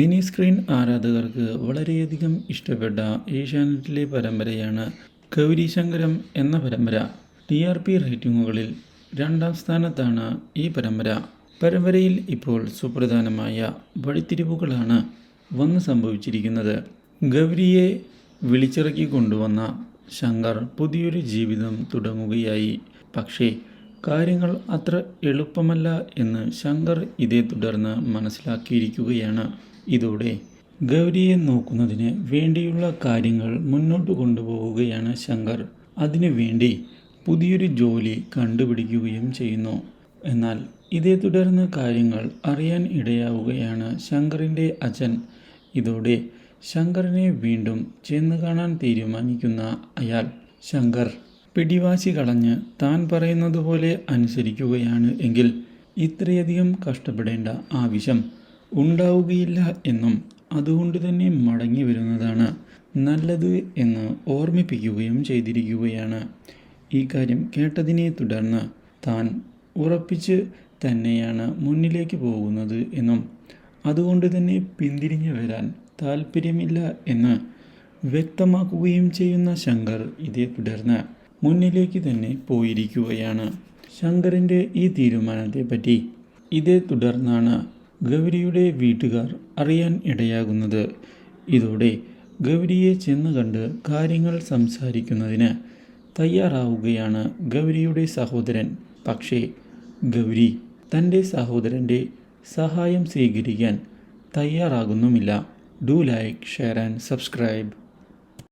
Mini screen ആരാധകർക്ക് വളരെയധികം ഇഷ്ടപ്പെട്ട ഏഷ്യാനെറ്റിലെ പരമ്പരയാണ് ഗൗരീശങ്കരം എന്ന പരമ്പര. ടി ആർ പി റേറ്റിംഗുകളിൽ രണ്ടാം സ്ഥാനത്താണ് ഈ പരമ്പര. പരമ്പരയിൽ ഇപ്പോൾ സുപ്രധാനമായ വഴിത്തിരിവുകളാണ് വന്ന് സംഭവിച്ചിരിക്കുന്നത്. ഗൗരിയെ വിളിച്ചിറക്കി കൊണ്ടുവന്ന ശങ്കർ പുതിയൊരു ജീവിതം തുടങ്ങുകയായി. പക്ഷേ കാര്യങ്ങൾ അത്ര എളുപ്പമല്ല എന്ന് ശങ്കർ ഇതേ തുടർന്ന് മനസ്സിലാക്കിയിരിക്കുകയാണ്. ഇതോടെ ഗൗരിയെ നോക്കുന്നതിന് വേണ്ടിയുള്ള കാര്യങ്ങൾ മുന്നോട്ട് കൊണ്ടുപോവുകയാണ് ശങ്കർ. അതിനുവേണ്ടി പുതിയൊരു ജോലി കണ്ടുപിടിക്കുകയും ചെയ്യുന്നു. എന്നാൽ ഇതേ തുടർന്ന് കാര്യങ്ങൾ അറിയാൻ ഇടയാവുകയാണ് ശങ്കറിന്റെ അച്ഛൻ. ഇതോടെ ശങ്കറിനെ വീണ്ടും ചെന്ന് കാണാൻ തീരുമാനിക്കുന്ന അയാൾ ശങ്കർ. പിടിവാശി കളഞ്ഞ് താൻ പറയുന്നത് പോലെ അനുസരിക്കുകയാണ് എങ്കിൽ ഇത്രയധികം കഷ്ടപ്പെടേണ്ട ആവശ്യം ഉണ്ടാവുകയില്ല എന്നും അതുകൊണ്ട് തന്നെ മടങ്ങി വരുന്നതാണ്. നല്ലത് എന്ന് ഓർമ്മിപ്പിക്കുകയും ചെയ്തിരിക്കുകയാണ്. ഈ കാര്യം കേട്ടതിനെ തുടർന്ന് താൻ ഉറപ്പിച്ച് തന്നെയാണ് മുന്നിലേക്ക് പോകുന്നത് എന്നും അതുകൊണ്ട് തന്നെ പിന്തിരിഞ്ഞു വരാൻ താല്പര്യമില്ല എന്ന് വ്യക്തമാക്കുകയും ചെയ്യുന്ന ശങ്കർ ഇതേ തുടർന്ന് മുന്നിലേക്ക് തന്നെ പോയിരിക്കുകയാണ്. ശങ്കറിന്റെ ഈ തീരുമാനത്തെ തീരുമാനത്തെപ്പറ്റി ഇതേ തുടർന്നാണ് ഗൗരിയുടെ വീട്ടുകാർ അറിയാൻ ഇടയാകുന്നത്. ഇതോടെ ഗൗരിയെ ചെന്ന് കണ്ട് കാര്യങ്ങൾ സംസാരിക്കുന്നതിന് തയ്യാറാവുകയാണ് ഗൗരിയുടെ സഹോദരൻ. പക്ഷേ ഗൗരി തന്റെ സഹോദരന്റെ സഹായം സ്വീകരിക്കാൻ തയ്യാറാകുന്നുമില്ല. Do like share and subscribe.